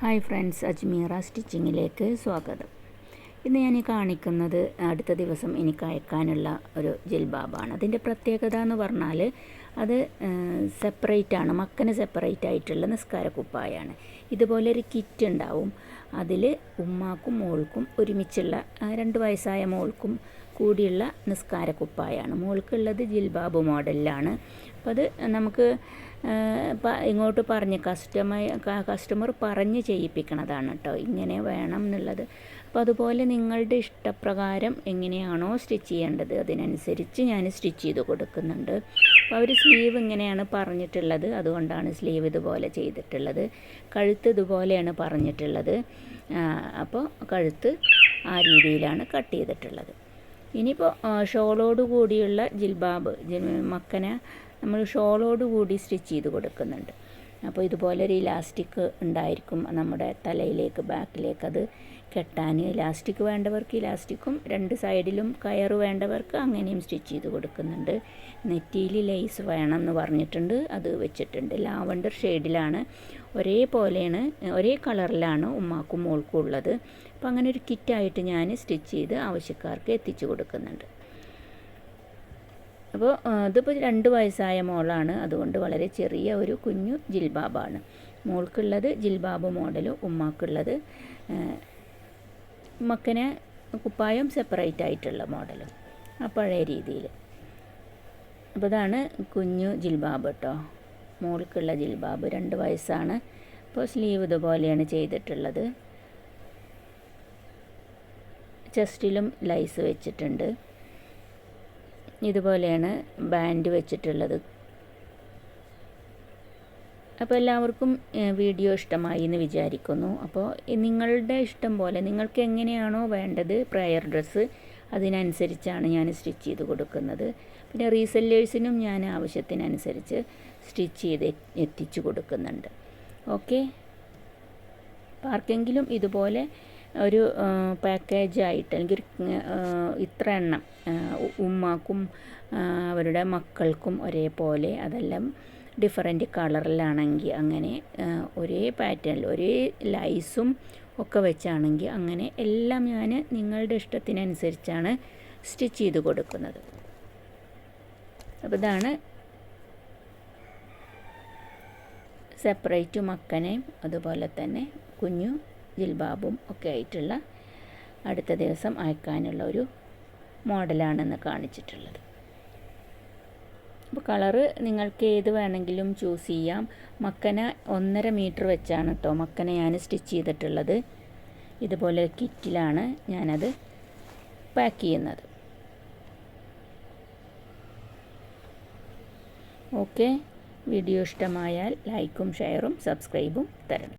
Hi friends Ajmera സ്റ്റിച്ചിങ്ങിലേക്ക് സ്വാഗതം. ഇന്ന് ഞാൻ കാണിക്കുന്നത് അടുത്ത ദിവസം എനിക്ക് അയക്കാനുള്ള ഒരു ജിൽബാബാണ്. അതിന്റെ പ്രത്യേകത എന്ന് പറഞ്ഞാൽ അത് സെപ്പറേറ്റ് ആണ്. മക്കന് സെപ്പറേറ്റ് ആയിട്ടുള്ള നിസ്കാര കുപ്പായാണ്. ഇതുപോലെ ഒരു കിറ്റ് ഉണ്ടാവും. അതിൽ ഉമ്മാക്കും മോൾക്കും ഒരുമിച്ചുള്ള രണ്ട് വയസ്സായ മോൾക്കും കൂടിയുള്ള നിസ്കാര കുപ്പായാണ്. മോൾക്കുള്ളത് ജിൽബാബ് മോഡലിലാണ്. അപ്പോൾ അത് നമുക്ക് ഇങ്ങോട്ട് പറഞ്ഞ് കസ്റ്റമർ കസ്റ്റമർ പറഞ്ഞ് ചെയ്യിപ്പിക്കണതാണ് കേട്ടോ ഇങ്ങനെ വേണം എന്നുള്ളത്. അപ്പോൾ അതുപോലെ നിങ്ങളുടെ ഇഷ്ടപ്രകാരം എങ്ങനെയാണോ സ്റ്റിച്ച് ചെയ്യേണ്ടത് അതിനനുസരിച്ച് ഞാൻ സ്റ്റിച്ച് ചെയ്ത് കൊടുക്കുന്നുണ്ട്. അപ്പോൾ അവർ സ്ലീവ് ഇങ്ങനെയാണ് പറഞ്ഞിട്ടുള്ളത്. അതുകൊണ്ടാണ് സ്ലീവ് ഇതുപോലെ ചെയ്തിട്ടുള്ളത്. കഴുത്ത് ഇതുപോലെയാണ് പറഞ്ഞിട്ടുള്ളത്. അപ്പോൾ കഴുത്ത് ആ രീതിയിലാണ് കട്ട് ചെയ്തിട്ടുള്ളത്. ഇനിയിപ്പോൾ ഷോളോട് കൂടിയുള്ള ജിൽബാബ് ജിൽ- മക്കനെ നമ്മൾ ഷോളോട് കൂടി സ്റ്റിച്ച് ചെയ്ത് കൊടുക്കുന്നുണ്ട്. അപ്പോൾ ഇതുപോലെ ഒരു ഇലാസ്റ്റിക് ഉണ്ടായിരിക്കും നമ്മുടെ തലയിലേക്ക് ബാക്കിലേക്ക് അത് കെട്ടാൻ. ഇലാസ്റ്റിക് വേണ്ടവർക്ക് ഇലാസ്റ്റിക്കും രണ്ട് സൈഡിലും കയർ വേണ്ടവർക്ക് അങ്ങനെയും സ്റ്റിച്ച് ചെയ്ത് കൊടുക്കുന്നുണ്ട്. നെറ്റിയിൽ ലേസ് വേണം എന്ന് പറഞ്ഞിട്ടുണ്ട് അത് വെച്ചിട്ടുണ്ട്. ലാവണ്ടർ ഷെയ്ഡിലാണ് ഒരേപോലെയാണ് ഒരേ കളറിലാണ് ഉമ്മാക്കും മോൾക്കും ഉള്ളത്. അപ്പോൾ അങ്ങനെ ഒരു കിറ്റായിട്ട് ഞാൻ സ്റ്റിച്ച് ചെയ്ത് ആവശ്യക്കാർക്ക് എത്തിച്ചു കൊടുക്കുന്നുണ്ട്. അപ്പോൾ അതിപ്പോൾ രണ്ട് വയസ്സായ മോളാണ്. അതുകൊണ്ട് വളരെ ചെറിയ ഒരു കുഞ്ഞു ജിൽബാബാണ്. മോൾക്കുള്ളത് ജിൽബാബ് മോഡൽ ഉമ്മാക്കുള്ളത് ആ, കുപ്പായം സെപ്പറേറ്റ് ആയിട്ടുള്ള മോഡൽ ആ പഴയ രീതിയിൽ. അപ്പോൾ ഇതാണ് കുഞ്ഞു ജിൽബാബ് കേട്ടോ. മോൾക്കുള്ള ജിൽബാബ് രണ്ട് വയസ്സാണ്. അപ്പോൾ സ്ലീവ് ഇതുപോലെയാണ് ചെയ്തിട്ടുള്ളത്. ചെസ്റ്റിലും ലൈസ് വെച്ചിട്ടുണ്ട്. ഇതുപോലെയാണ് ബാൻഡ് വെച്ചിട്ടുള്ളത്. അപ്പോൾ എല്ലാവർക്കും വീഡിയോ ഇഷ്ടമായി എന്ന് വിചാരിക്കുന്നു. അപ്പോൾ നിങ്ങളുടെ ഇഷ്ടം പോലെ നിങ്ങൾക്ക് എങ്ങനെയാണോ വേണ്ടത് പ്രയർ ഡ്രസ്സ് അതിനനുസരിച്ചാണ് ഞാൻ സ്റ്റിച്ച് ചെയ്ത് കൊടുക്കുന്നത്. പിന്നെ റീസെല്ലേഴ്സിനും ഞാൻ ആവശ്യത്തിനനുസരിച്ച് സ്റ്റിച്ച് ചെയ്ത് എത്തിച്ചു കൊടുക്കുന്നുണ്ട്. ഓക്കെ? ആർക്കെങ്കിലും ഇതുപോലെ ഒരു പാക്കേജ് ആയിട്ട് അല്ലെങ്കിൽ ഇത്ര എണ്ണം ഉമ്മാക്കും അവരുടെ മക്കൾക്കും ഒരേപോലെ അതെല്ലാം ഡിഫറെന്റ് കളറിലാണെങ്കിൽ അങ്ങനെ ഒരേ പാറ്റേണിൽ ഒരേ ലൈസും ഒക്കെ വെച്ചാണെങ്കിൽ അങ്ങനെ എല്ലാം ഞാൻ നിങ്ങളുടെ ഇഷ്ടത്തിനനുസരിച്ചാണ് സ്റ്റിച്ച് ചെയ്ത് കൊടുക്കുന്നത്. അപ്പോൾ ഇതാണ് സെപ്പറേറ്റ് മക്കനെയും അതുപോലെ തന്നെ കുഞ്ഞു ജിൽബാബും ഒക്കെ ആയിട്ടുള്ള അടുത്ത ദിവസം അയക്കാനുള്ള ഒരു മോഡലാണെന്ന് കാണിച്ചിട്ടുള്ളത്. അപ്പോൾ കളറ് നിങ്ങൾക്ക് ഏത് വേണമെങ്കിലും ചൂസ് ചെയ്യാം. മക്കന ഒന്നര മീറ്റർ വെച്ചാണ് കേട്ടോ മക്കന ഞാൻ സ്റ്റിച്ച് ചെയ്തിട്ടുള്ളത്. ഇതുപോലെ കിറ്റിലാണ് ഞാനത് പാക്ക് ചെയ്യുന്നത്. ഓക്കെ. വീഡിയോ ഇഷ്ടമായാൽ ലൈക്കും ഷെയറും സബ്സ്ക്രൈബും തരണം.